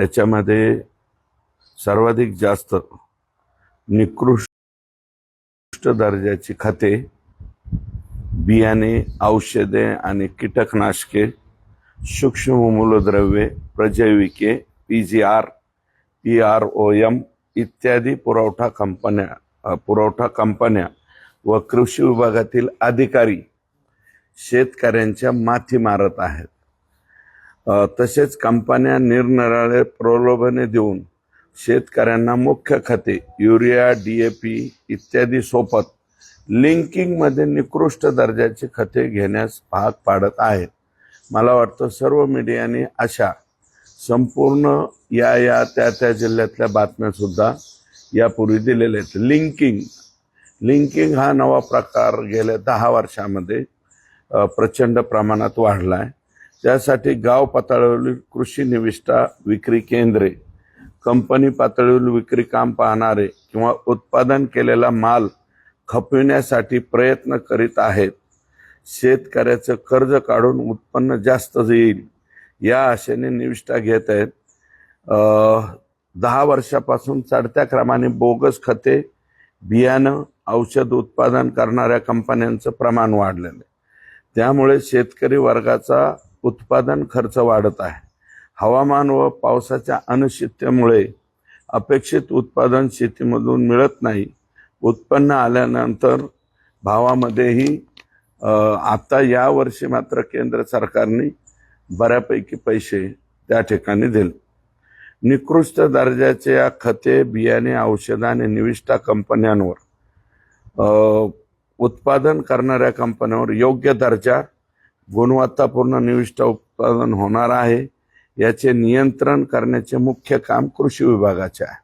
याच्यामध्ये सर्वाधिक जास्त निकृष्ट दर्जाची खते बियाणे औषधे आणि कीटकनाशके सूक्ष्म मूलद्रव्ये प्रजैविके P G R P R O M इत्यादी पुरवठा कंपन्या पुरवठा कंपन्या व कृषी विभागातील अधिकारी शेतकऱ्यांच्या माथी मारत आहेत. तसेच कंपन्या निरनिराळे प्रलोभने देऊन शेतकऱ्यांना मुख्य खते युरिया डी ए पी इत्यादी सोबत लिंकिंगमध्ये निकृष्ट दर्जाची खते घेण्यास भाग पाडत आहेत. मला वाटतं सर्व मीडियाने अशा संपूर्ण या या त्या त्या जिल्ह्यातल्या बातम्यासुद्धा यापूर्वी दिलेल्या आहेत. लिंकिंग लिंकिंग हा नवा प्रकार गेल्या दहा वर्षामध्ये प्रचंड प्रमाणात वाढला आहे त्यासाठी गाव पातळीवरील कृषी निविष्ठा विक्री केंद्रे कंपनी पातळीवरील विक्री काम पाहणारे किंवा उत्पादन केलेला माल खपविण्यासाठी प्रयत्न करीत आहेत. शेतकऱ्याचं कर्ज काढून उत्पन्न जास्त येईल या आशेने निविष्ठा घेत आहेत. दहा वर्षापासून चढत्या क्रमाने बोगस खते बियाणं औषध उत्पादन करणाऱ्या कंपन्यांचं प्रमाण वाढलेलं आहे. त्यामुळे शेतकरी वर्गाचा उत्पादन खर्च वाढत आहे. हवामान व पावसाच्या अनिश्चिततेमुळे अपेक्षित उत्पादन शेतीमधून मिळत नाही. उत्पन्न आल्यानंतर भावामध्येही आता या वर्षी मात्र केंद्र सरकारने बऱ्यापैकी पैसे त्या ठिकाणी दिले. निकृष्ट दर्जाच्या खते बियाणे औषधं आणि निविष्ठा कंपन्यांवर उत्पादन करणाऱ्या कंपन्यांवर योग्य दर्जा गुणवत्तापूर्ण निविष्ठा उत्पादन होणार आहे. याचे नियंत्रण करण्याचे मुख्य काम कृषी विभागाचे आहे.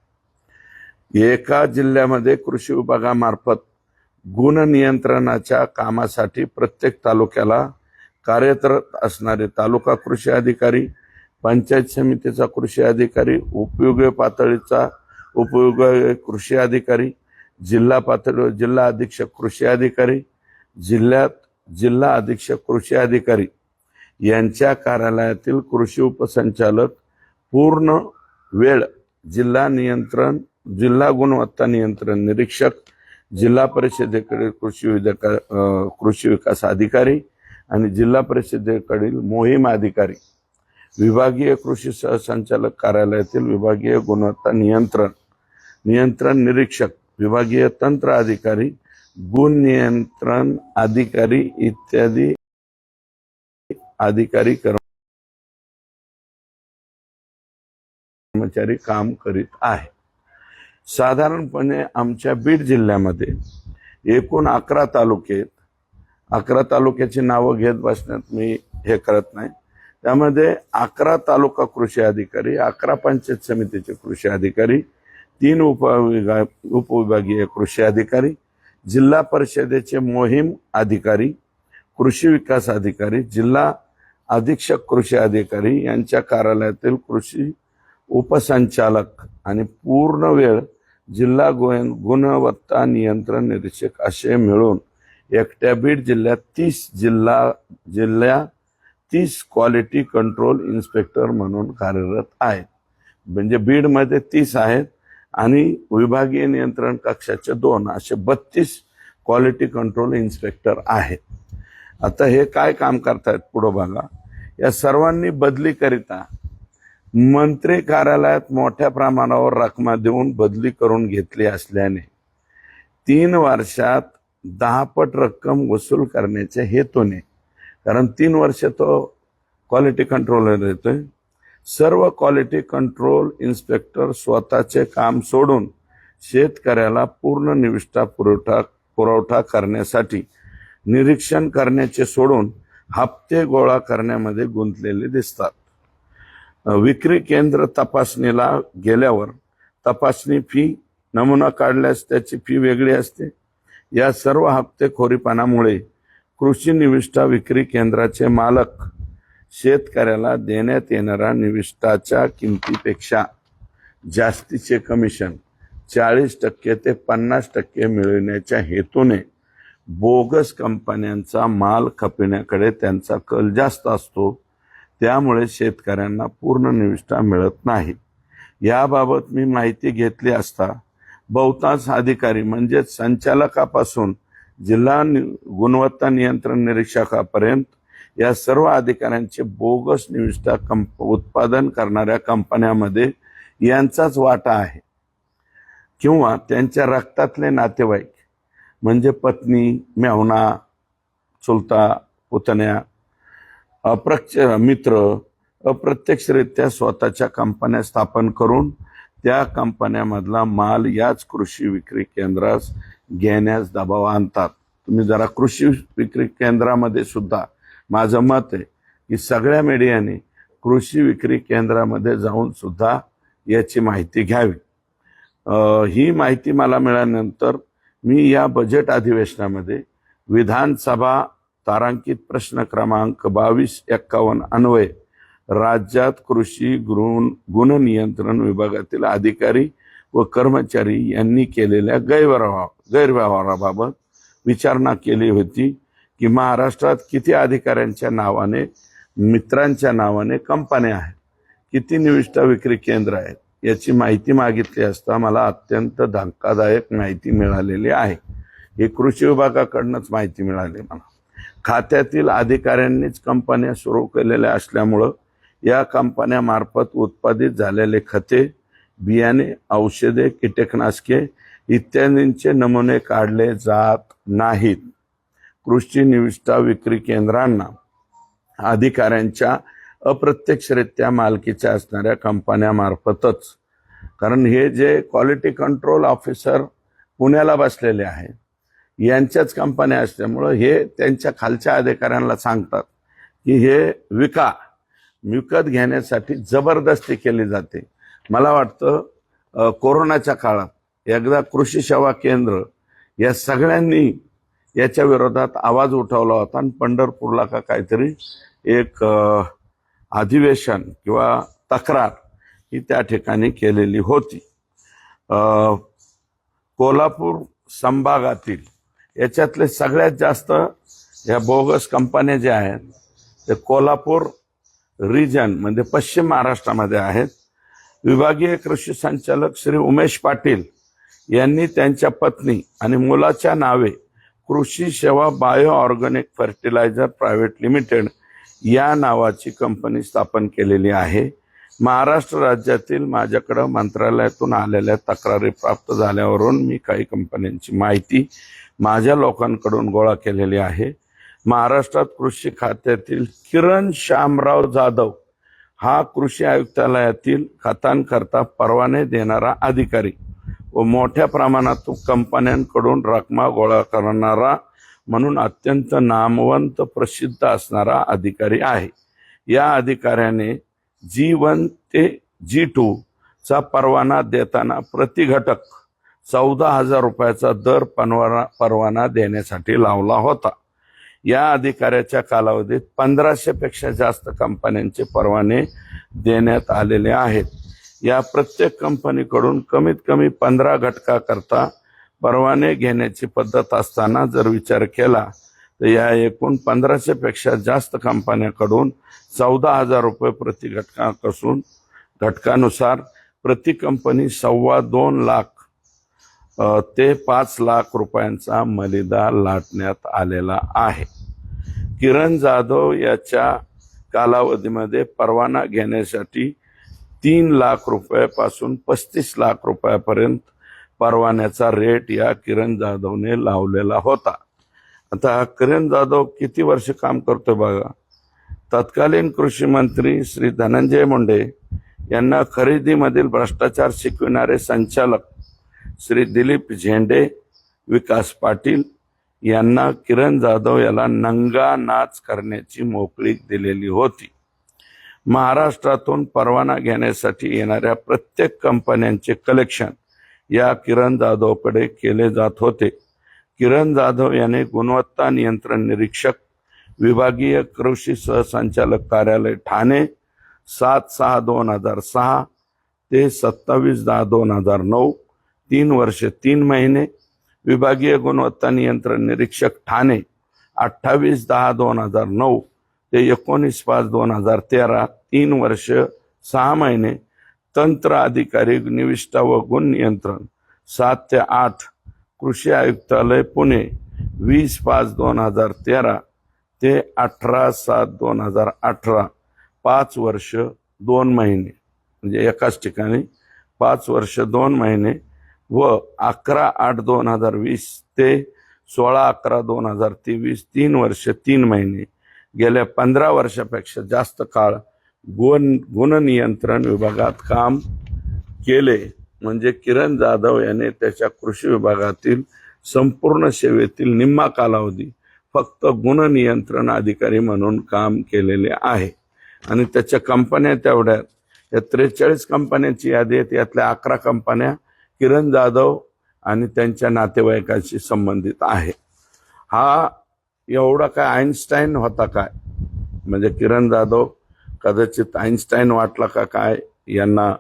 एका जिल्ह्यामध्ये कृषी विभागामार्फत गुण नियंत्रणाच्या कामासाठी प्रत्येक तालुक्याला कार्यरत असणारे तालुका कृषी अधिकारी पंचायत समितीचा कृषी अधिकारी उपयोगी पातळीचा उपयोगी कृषी अधिकारी जिल्हा पातळीवर जिल्हा अधीक्षक कृषी अधिकारी जिल्ह्यात जिल्हा अधीक्षक कृषी अधिकारी यांच्या कार्यालयातील कृषी उपसंचालक पूर्ण वेळ जिल्हा नियंत्रण जिल्हा गुणवत्ता नियंत्रण निरीक्षक जिल्हा परिषदेकडील कृषी विधेयक कृषी विकास अधिकारी आणि जिल्हा परिषदेकडील मोहीम अधिकारी विभागीय कृषी सहसंचालक कार्यालयातील विभागीय गुणवत्ता नियंत्रण नियंत्रण निरीक्षक विभागीय तंत्र अधिकारी गुण नियंत्रण अधिकारी इत्यादी अधिकारी कर्मचारी काम करीत आहे. साधारणपणे आमच्या बीड जिल्ह्यामध्ये एकूण अकरा तालुके आहेत अकरा तालुक्याची नावं घेत बसण्यात मी हे करत नाही. त्यामध्ये अकरा तालुका कृषी अधिकारी अकरा पंचायत समितीचे कृषी अधिकारी तीन उपविभाग उपविभागीय कृषी अधिकारी जिल्हा परिषदेचे मोहीम अधिकारी कृषी विकास अधिकारी जिल्हा अधीक्षक कृषी अधिकारी यांच्या कार्यालयातील कृषी उपसंचालक आणि पूर्ण वेळ जिल्हा गोयन गुणवत्ता नियंत्रण निरीक्षक असे मिळून एकट्या बीड जिल्ह्यात तीस जिल्हा जिल्ह्या तीस क्वालिटी कंट्रोल इन्स्पेक्टर म्हणून कार्यरत आहेत. म्हणजे बीडमध्ये तीस आहेत. आणि विभागीय नियंत्रण कक्षाचे दोन असे बत्तीस क्वालिटी कंट्रोल इन्स्पेक्टर आहेत. आता हे काय काम करतायत पुढं बघा. या सर्वांनी बदलीकरिता मंत्री कार्यालयात मोठ्या प्रमाणावर रकमा देऊन बदली करून घेतली असल्याने तीन वर्षात दहापट रक्कम वसूल करण्याच्या हेतूने कारण तीन वर्ष तो क्वालिटी कंट्रोलर येतोय सर्व क्वालिटी कंट्रोल इन्स्पेक्टर स्वतःचे काम सोडून शेतकऱ्याला पूर्ण निविष्ठा पुरवठा पुरवठा करण्यासाठी निरीक्षण करण्याचे सोडून हप्ते गोळा करण्यामध्ये गुंतलेले दिसतात. विक्री केंद्र तपासणीला गेल्यावर तपासणी फी नमुना काढल्यास त्याची फी वेगळी असते. या सर्व हप्तेखोरीपणामुळे कृषी निविष्ठा विक्री केंद्राचे मालक शेतकऱ्याला देण्यात येणाऱ्या निविष्टाच्या किमतीपेक्षा जास्तीचे कमिशन चाळीस टक्के ते पन्नास टक्के मिळविण्याच्या हेतूने बोगस कंपन्यांचा माल खपविण्याकडे त्यांचा कल जास्त असतो. त्यामुळे शेतकऱ्यांना पूर्ण निविष्ठा मिळत नाही. याबाबत मी माहिती घेतली असता बहुतांश अधिकारी म्हणजेच संचालकापासून जिल्हा नि- गुणवत्ता नियंत्रण निरीक्षकापर्यंत या सर्व अधिकाऱ्यांचे बोगस निविष्ठा कंप उत्पादन करणाऱ्या कंपन्यामध्ये यांचाच वाटा आहे. किंवा त्यांच्या रक्तातले नातेवाईक म्हणजे पत्नी मेहुणा चुलता पुतण्या अप्रक्ष मित्र अप्रत्यक्षरित्या स्वतःच्या कंपन्या स्थापन करून त्या कंपन्यामधला माल याच कृषी विक्री केंद्रास घेण्यास दबाव आणतात. तुम्ही जरा कृषी विक्री केंद्रामध्ये सुद्धा माझं मत आहे की सगळ्या मीडियाने कृषी विक्री केंद्रामध्ये जाऊन सुद्धा याची माहिती घ्यावी. ही माहिती मला मिळाल्यानंतर मी या बजेट अधिवेशनामध्ये विधानसभा तारांकित प्रश्न क्रमांक बावीस एक्कावन्न अन्वये राज्यात कृषी गुण गुणनियंत्रण विभागातील अधिकारी व कर्मचारी यांनी केलेल्या गैरव्यवहार गैरव्यवहाराबाबत विचारणा केली होती. की महाराष्ट्रात किती अधिकाऱ्यांच्या नावाने मित्रांच्या नावाने कंपन्या आहेत? किती निविष्ठा विक्री केंद्र आहेत? याची माहिती मागितली असता मला अत्यंत धक्कादायक माहिती मिळालेली आहे. ही कृषी विभागाकडनंच माहिती मिळाली मला. खात्यातील अधिकाऱ्यांनीच कंपन्या सुरू केलेल्या असल्यामुळं या कंपन्यामार्फत उत्पादित झालेले खते बियाणे औषधे कीटकनाशके इत्यादींचे नमुने काढले जात नाहीत. कृषी निविष्ठा विक्री केंद्रांना अधिकाऱ्यांच्या अप्रत्यक्षरित्या मालकीच्या असणाऱ्या कंपन्यामार्फतच. कारण हे जे क्वालिटी कंट्रोल ऑफिसर पुण्याला बसलेले आहे यांच्याच कंपन्या असल्यामुळं हे त्यांच्या खालच्या अधिकाऱ्यांना सांगतात की हे विका विकत घेण्यासाठी जबरदस्ती केली जाते. मला वाटतं कोरोनाच्या काळात एकदा कृषी सेवा केंद्र या सगळ्यांनी याच्या विरोधात आवाज उठवला होता आणि पंढरपूरला का काहीतरी एक अधिवेशन किंवा तक्रार ही त्या ठिकाणी केलेली होती. कोल्हापूर संभागातील याच्यातले सगळ्यात जास्त ह्या बोगस कंपन्या ज्या आहेत ते कोल्हापूर रिजन म्हणजे पश्चिम महाराष्ट्रामध्ये आहेत. विभागीय कृषी संचालक श्री उमेश पाटील यांनी त्यांच्या पत्नी आणि मुलाच्या नावे Krishi Seva bio organic fertiliser private limited या नावाची कंपनी स्थापन केलेली आहे. महाराष्ट्र राज्यातील माझ्याकडं मंत्रालयातून आलेल्या तक्रारी प्राप्त झाल्यावरून मी काही कंपन्यांची माहिती माझ्या लोकांकडून गोळा केलेली आहे. महाराष्ट्रात कृषी खात्यातील किरण श्यामराव जाधव हा कृषी आयुक्तालयातील खतांकरता परवाने देणारा अधिकारी व मोठ्या प्रमाणात कंपन्यांकडून रकमा गोळा करणारा म्हणून अत्यंत नामवंत प्रसिद्ध असणारा अधिकारी आहे. या अधिकाऱ्याने जी वन ते जी टू चा परवाना देताना प्रतिघटक चौदा हजार रुपयाचा दर परवाना परवाना देण्यासाठी लावला होता. या अधिकाऱ्याच्या कालावधीत पंधराशेपेक्षा जास्त कंपन्यांचे परवाने देण्यात आलेले आहेत. या प्रत्येक कंपनीकडून कमीत कमी पंधरा घटकाकरता परवाने घेण्याची पद्धत असताना जर विचार केला तर या एकूण पंधराशे पेक्षा जास्त कंपन्याकडून चौदा हजार रुपये प्रति घटकाकसून घटकानुसार प्रति कंपनी सव्वा दोन लाख ते पाच लाख रुपयांचा मलिदा लाटण्यात आलेला आहे. किरण जाधव याच्या कालावधीमध्ये परवाना घेण्यासाठी तीन लाख रुपयापासून पस्तीस लाख रुपयापर्यंत परवान्याचा रेट या किरण जाधवने लावलेला होता. आता हा किरण जाधव किती वर्ष काम करतोय बघा. तत्कालीन कृषी मंत्री श्री धनंजय मुंडे यांना खरेदीमधील भ्रष्टाचार शिकविणारे संचालक श्री दिलीप झेंडे विकास पाटील यांना किरण जाधव याला नंगा नाच करण्याची मोकळीक दिलेली होती. महाराष्ट्रातून परवाना घेण्यासाठी येणाऱ्या प्रत्येक कंपन्यांचे कलेक्शन या किरण जाधवकडे केले जात होते. किरण जाधव याने गुणवत्ता नियंत्रण निरीक्षक विभागीय कृषी सहसंचालक कार्यालय ठाणे सात सहा दोन हजार सहा ते सत्तावीस दहा दोन हजार नऊ तीन वर्ष तीन महिने विभागीय गुणवत्ता नियंत्रण निरीक्षक ठाणे अठ्ठावीस दहा दोन हजार नऊ ते एकोणीस पाच दोन हजार तेरा तीन वर्ष सहा महिने तंत्र अधिकारी निविष्ठा व गुण नियंत्रण. सात ते आठ कृषी आयुक्तालय पुणे. वीस पाच दोन हजार तेरा ते अठरा सात दोन हजार अठरा. पाच वर्ष दोन महिने. म्हणजे एकाच ठिकाणी पाच वर्ष दोन महिने व अकरा आठ दोन हजार वीस ते सोळा अकरा दोन हजार तेवीस तीन वर्ष तीन महिने. गेल्या पंधरा वर्षापेक्षा जास्त काळ गुण गुणनियंत्रण विभागात काम केले. म्हणजे किरण जाधव याने त्याच्या कृषी विभागातील संपूर्ण सेवेतील निम्मा कालावधी फक्त गुणनियंत्रण अधिकारी म्हणून काम केलेले आहे. आणि त्याच्या कंपन्या तेवढ्या या त्रेचाळीस कंपन्यांची यादी आहे यातल्या अकरा कंपन्या किरण जाधव आणि त्यांच्या नातेवाईकांशी संबंधित आहे. हा एवढा काय आईन्स्टाईन होता काय? म्हणजे किरण जाधव कदाचित आईन्स्टाईन वाटला का काय यांना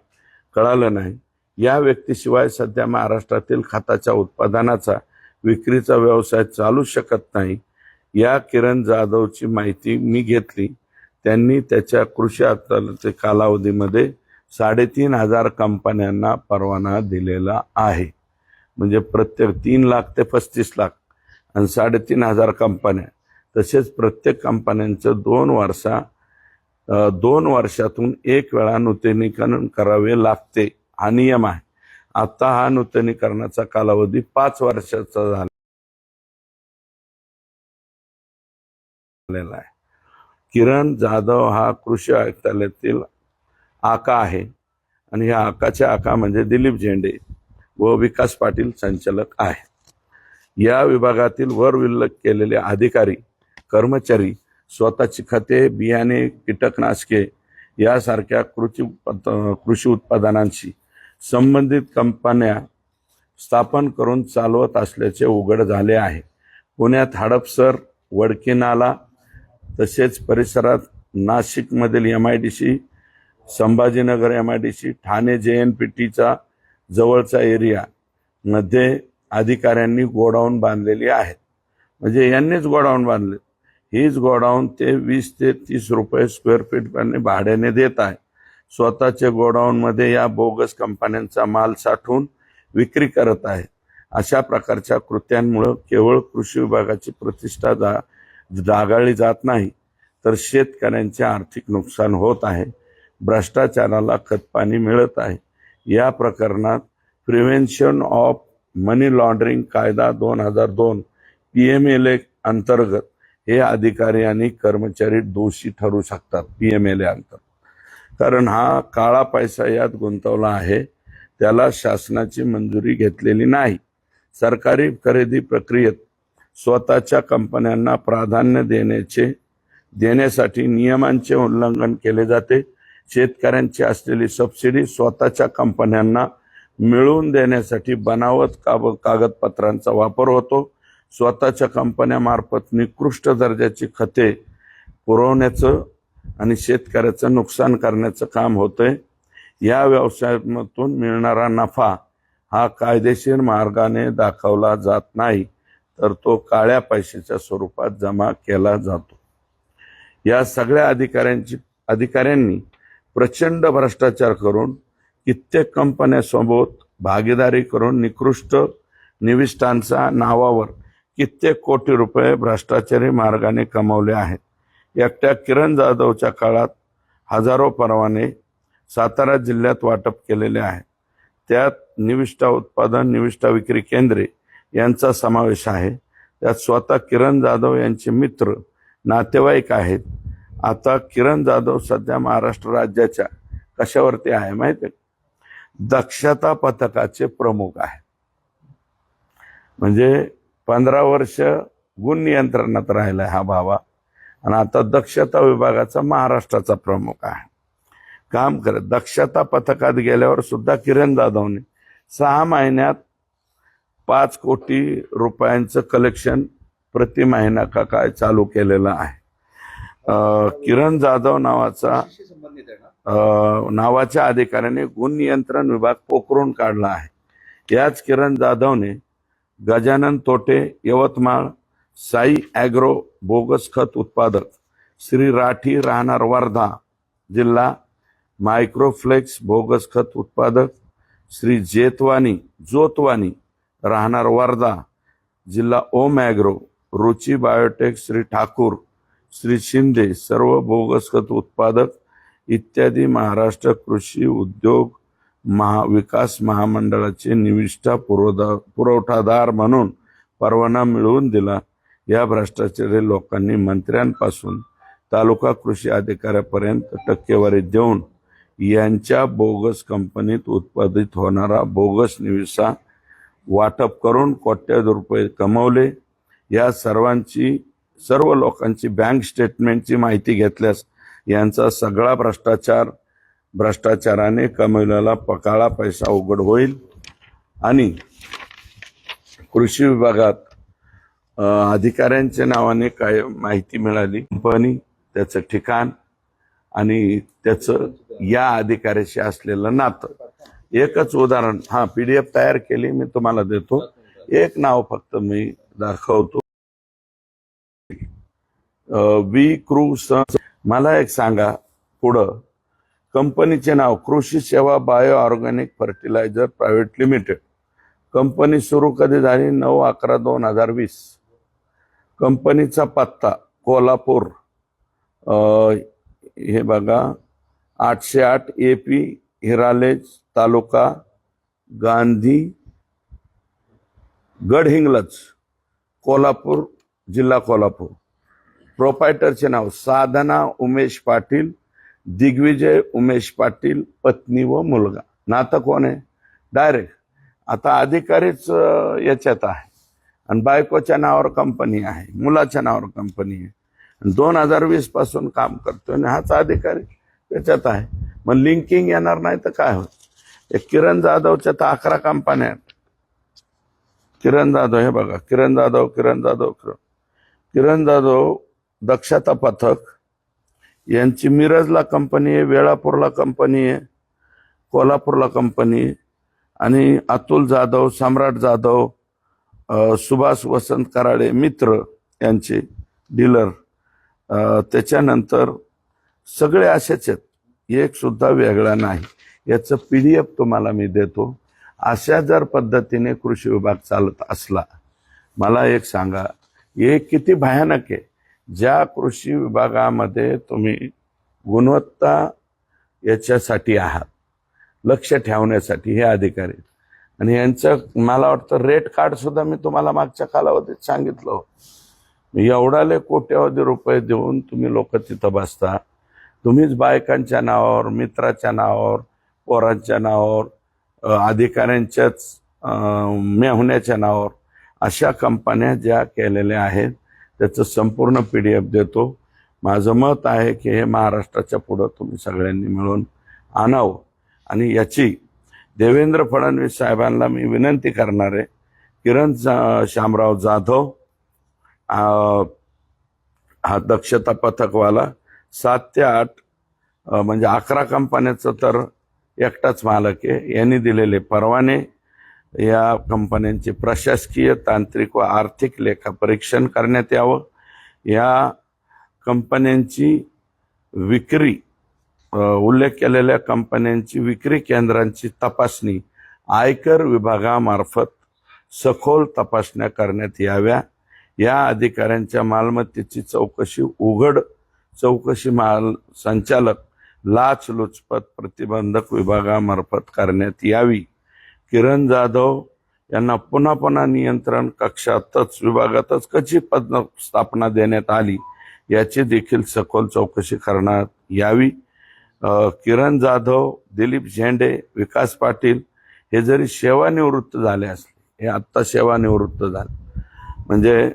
कळालं नाही. या व्यक्तीशिवाय सध्या महाराष्ट्रातील खताच्या उत्पादनाचा विक्रीचा व्यवसाय चालू शकत नाही. या किरण जाधवची माहिती मी घेतली. त्यांनी त्याच्या कृषी अदालती कालावधीमध्ये साडेतीन हजार कंपन्यांना परवाना दिलेला आहे. म्हणजे प्रत्येक तीन लाख ते पस्तीस लाख. आणि साडेतीन हजार कंपन्या. तसेच प्रत्येक कंपन्यांचं दोन वर्षा दोन वर्षातून एक वेळा नूतनीकरण करावे लागते. हा नियम आहे. आता हा नूतनीकरणाचा कालावधी पाच वर्षाचा झालेला आहे. किरण जाधव हा कृषी आयुक्तालयातील आका आहे. आणि ह्या आकाचे आका म्हणजे दिलीप झेंडे व विकास पाटील संचालक आहे या विभागातील वर उल्लेख केलेले अधिकारी कर्मचारी स्वतःची खते बियाणे कीटकनाशके यासारख्या कृषी उत्पाद- कृषी उत्पादनांशी संबंधित कंपन्या स्थापन करून चालवत असल्याचे उघड झाले आहे. पुण्यात हडपसर वडकीनाला तसेच परिसरात नाशिकमधील M I D C Sambhajinagar M I D C Thane J N P टीचा जवळचा एरिया मध्ये अधिकाऱ्यांनी गोडाऊन बांधलेली आहेत. म्हणजे यांनीच गोडाऊन बांधले. हीच गोडाऊन ते वीस ते तीस रुपये स्क्वेअर फीटपर्यंत भाड्याने देत आहे. स्वतःच्या गोडाऊनमध्ये या बोगस कंपन्यांचा माल साठवून विक्री करत आहे. अशा प्रकारच्या कृत्यांमुळं केवळ कृषी विभागाची प्रतिष्ठा जा जागाळली जात नाही तर शेतकऱ्यांचे आर्थिक नुकसान होत आहे. भ्रष्टाचाराला खतपाणी मिळत आहे. या प्रकरणात प्रिव्हेन्शन ऑफ मनी लॉन्ड्रिंग कायदा दोन हजार दोन पी एम एल ए अंतर्गत हे अधिकारी आणि कर्मचारी दोषी ठरू शकतात पी एम एल ए अंतर्गत. कारण हा काळा पैसा यात गुंतवला आहे त्याला शासनाची मंजुरी घेतलेली नाही. सरकारी खरेदी प्रक्रियेत स्वतःच्या कंपन्यांना प्राधान्य देण्याचे देण्यासाठी नियमांचे उल्लंघन केले जाते. शेतकऱ्यांची असलेली सबसिडी स्वतःच्या कंपन्यांना मिळवून देण्यासाठी बनावट काब कागदपत्रांचा वापर होतो. स्वतःच्या कंपन्यामार्फत निकृष्ट दर्जाची खते पुरवण्याचं आणि शेतकऱ्याचं नुकसान करण्याचं काम होतंय. या व्यवसायातून मिळणारा नफा हा कायदेशीर मार्गाने दाखवला जात नाही तर तो काळ्या पैशाच्या स्वरूपात जमा केला जातो. या सगळ्या अधिकाऱ्यांची अधिकाऱ्यांनी प्रचंड भ्रष्टाचार करून कित्येक कंपन्यासोबत भागीदारी करून निकृष्ट निविष्ठांच्या नावावर कित्येक कोटी रुपये भ्रष्टाचारी मार्गाने कमवले आहेत. एकट्या किरण जाधवच्या काळात हजारो परवाने सातारा जिल्ह्यात वाटप केलेले आहे. त्यात निविष्ठा उत्पादन निविष्ठा विक्री केंद्रे यांचा समावेश आहे. त्यात स्वतः किरण जाधव यांचे मित्र नातेवाईक आहेत. आता किरण जाधव सध्या महाराष्ट्र राज्याच्या कशावरती आहे माहिती आहे दक्षता पथकाचे प्रमुख आहे म्हणजे पंधरा वर्ष गुण नियंत्रणात राहिला हा भावा. आणि आता दक्षता विभागाचा महाराष्ट्राचा प्रमुख आहे. काम करत दक्षता पथकात गेल्यावर सुद्धा किरण जाधवने सहा महिन्यात पाच कोटी रुपयांचं कलेक्शन प्रति महिना का काय चालू केलेलं आहे. किरण जाधव नावाचा नावाच्या अधिकाऱ्याने गुण नियंत्रण विभाग पोखरून काढला आहे. याच किरण जाधवने गजानन तोटे यवतमाळ साई ॲग्रो बोगस खत उत्पादक श्री राठी राहणार वर्धा जिल्हा मायक्रोफ्लेक्स बोगस खत उत्पादक श्री जेतवानी जोतवानी राहणार वर्धा जिल्हा ओम ॲग्रो रुची बायोटेक श्री ठाकूर श्री शिंदे सर्व बोगस खत उत्पादक इत्यादी महाराष्ट्र कृषी उद्योग महा विकास महामंडळाचे निविष्ठा पुरवदा पुरवठादार म्हणून परवाना मिळवून दिला. या भ्रष्टाचारी लोकांनी मंत्र्यांपासून तालुका कृषी अधिकाऱ्यापर्यंत टक्केवारी देऊन यांच्या बोगस कंपनीत उत्पादित होणारा बोगस निविसा वाटप करून कोट्यावधी रुपये कमवले. या सर्वांची सर्व लोकांची बँक स्टेटमेंटची माहिती घेतल्यास यांचा सगळा भ्रष्टाचार भ्रष्टाचाराने कमवलेला पकाळा पैसा उघड होईल. आणि कृषी विभागात अधिकाऱ्यांच्या नावाने काय माहिती मिळाली. कंपनी त्याचं ठिकाण आणि त्याचं या अधिकाऱ्याशी असलेलं नातं. एकच उदाहरण हा पीडीएफ तयार केली मी तुम्हाला देतो. एक नाव फक्त मी दाखवतो. वी. क्रू. सन मला एक सांगा पुढं. कंपनीचे नाव Krishi Seva bio organic fertiliser private limited. Company सुरू कधी झाली? नऊ अकरा दोन हजार वीस. कंपनीचा पत्ता कोल्हापूर. हे बघा. आठशे आठ ए पी हिरालेज तालुका गांधी गडहिंग्लज कोल्हापूर जिल्हा कोल्हापूर. प्रोपायटरचे नाव साधना उमेश पाटील दिग्विजय उमेश पाटील पत्नी व मुलगा. नातं कोण आहे? डायरेक्ट आता अधिकारीच याच्यात आहे. आणि बायकोच्या नावावर कंपनी आहे मुलाच्या नावावर कंपनी आहे. दोन हजार वीसपासून काम करतोय आणि हाच अधिकारी त्याच्यात आहे. मग लिंकिंग येणार नाही तर काय होत एक किरण जाधवच्या तर अकरा कंपन्या आहेत. किरण जाधव हे बघा. किरण जाधव किरण जाधव किरण जाधव दक्षता पथक यांची मिरजला कंपनी आहे वेळापूरला कंपनी आहे कोल्हापूरला कंपनी आहे आणि अतुल जाधव सम्राट जाधव सुभाष वसंत कराडे मित्र यांचे डीलर त्याच्यानंतर सगळे असेच आहेत. एक सुद्धा वेगळा नाही. याचं पी डी एफ तुम्हाला मी देतो. अशा जर पद्धतीने कृषी विभाग चालत असला मला एक सांगा हे किती भयानक आहे. ज्या कृषी विभागामध्ये तुम्ही गुणवत्ता याच्यासाठी आहात लक्ष ठेवण्यासाठी हे अधिकारी. आणि यांचं मला वाटतं रेट कार्डसुद्धा मी तुम्हाला मागच्या कालावधीत सांगितलं होतं. एवढाले कोट्यावधी रुपये देऊन तुम्ही लोक तिथं बसता. तुम्हीच बायकांच्या नावावर मित्राच्या नावावर पोरांच्या नावावर अधिकाऱ्यांच्याच मेहुण्याच्या नावावर अशा कंपन्या ज्या केलेल्या आहेत त्याचं संपूर्ण पी डी एफ देतो. माझं मत आहे की हे महाराष्ट्राच्या पुढं तुम्ही सगळ्यांनी मिळून आणावं. आणि याची देवेंद्र फडणवीस साहेबांना मी विनंती करणार आहे. किरण श्यामराव जाधव हा दक्षता पथकवाला सात ते आठ म्हणजे अकरा कंपन्याचं तर एकटाच मालक आहे. यांनी दिलेले परवाने या कंपन्यांचे प्रशासकीय तांत्रिक व आर्थिक लेखापरीक्षण करण्यात यावं. या कंपन्यांची विक्री उल्लेख केलेल्या कंपन्यांची विक्री केंद्रांची तपासणी आयकर विभागामार्फत सखोल तपासण्या करण्यात याव्या. या अधिकाऱ्यांच्या मालमत्तेची चौकशी उघड चौकशी माल संचालक लाचलुचपत प्रतिबंधक विभागामार्फत करण्यात यावी. किरण जाधव यांना पुन्हा पुन्हा नियंत्रण कक्षातच विभागातच कशी पद स्थापना देण्यात आली याची देखील सखोल चौकशी करण्यात यावी. किरण जाधव दिलीप झेंडे विकास पाटील हे जरी सेवानिवृत्त झाले असले हे आत्ता सेवानिवृत्त झाले म्हणजे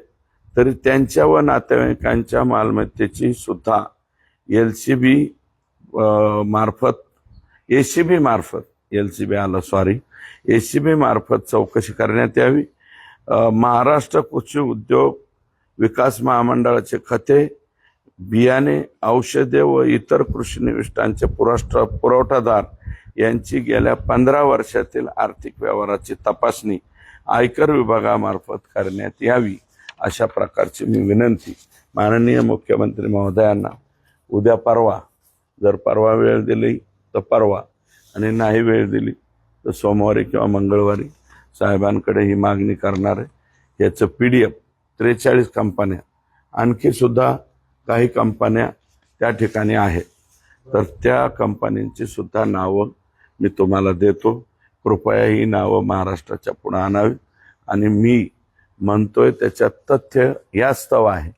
तरी त्यांच्या व नातेवाईकांच्या मालमत्तेची सुद्धा एल सी बी मार्फत ए सी बी मार्फत एल सी बी आलं सॉरी ए सी बी मार्फत चौकशी करण्यात यावी. महाराष्ट्र कृषी उद्योग विकास महामंडळाचे खते बियाणे औषधे व इतर कृषी निविष्ठांचे पुरस्कार पुरवठादार यांची गेल्या पंधरा वर्षातील आर्थिक व्यवहाराची तपासणी आयकर विभागामार्फत करण्यात यावी अशा प्रकारची मी विनंती. माननीय मुख्यमंत्री महोदयांना. उद्या परवा. जर परवा वेळ दिली तर परवा. आणि नाही वेळ दिली तर सोमवारी किंवा मंगळवारी साहेबांकडे ही मागणी करणार आहे. याचं पी डी एफ त्रेचाळीस कंपन्या आणखी सुद्धा काही कंपन्या त्या ठिकाणी आहेत. तर त्या कंपन्यांची सुद्धा नावं मी तुम्हाला देतो. कृपया ही नावं महाराष्ट्राच्या पुढे आणावी. आणि मी म्हणतोय त्याच्यात तथ्य यास्तव आहे.